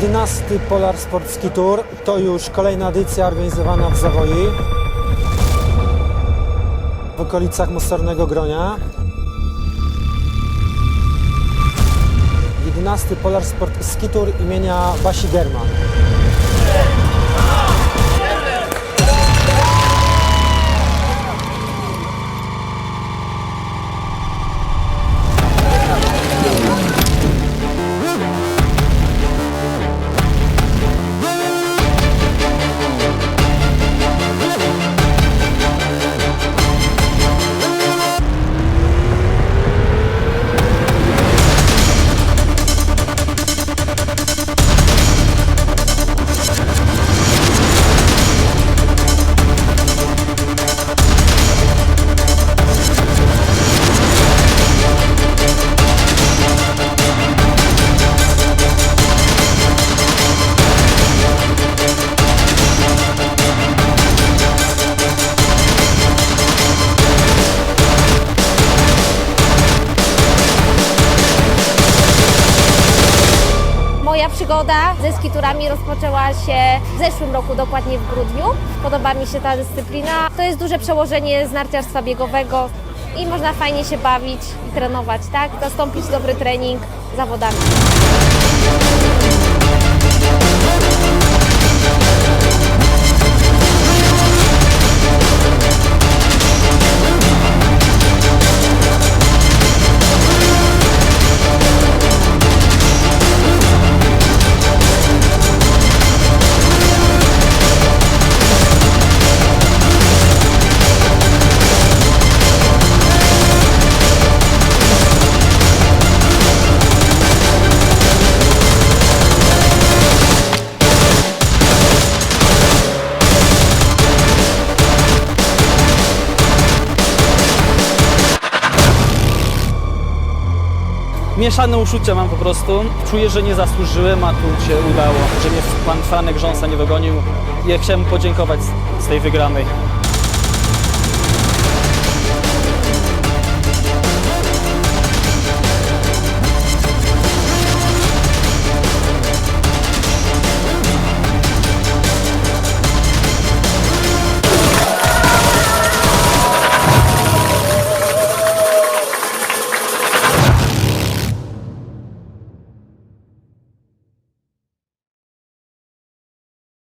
11 Polar Sportski Tour to już kolejna edycja organizowana w Zawoi w okolicach Mosornego Gronia. 11 Polar Sportski Tour imienia Basi German. Moja przygoda ze skiturami rozpoczęła się w zeszłym roku, dokładnie w grudniu. Podoba mi się ta dyscyplina. To jest duże przełożenie z narciarstwa biegowego i można fajnie się bawić i trenować, tak? Zastąpić dobry trening zawodami. Mieszane uczucia mam po prostu. Czuję, że nie zasłużyłem, a tu się udało, że mnie pan Franek Rząsa nie dogonił. Ja chciałem podziękować z tej wygranej.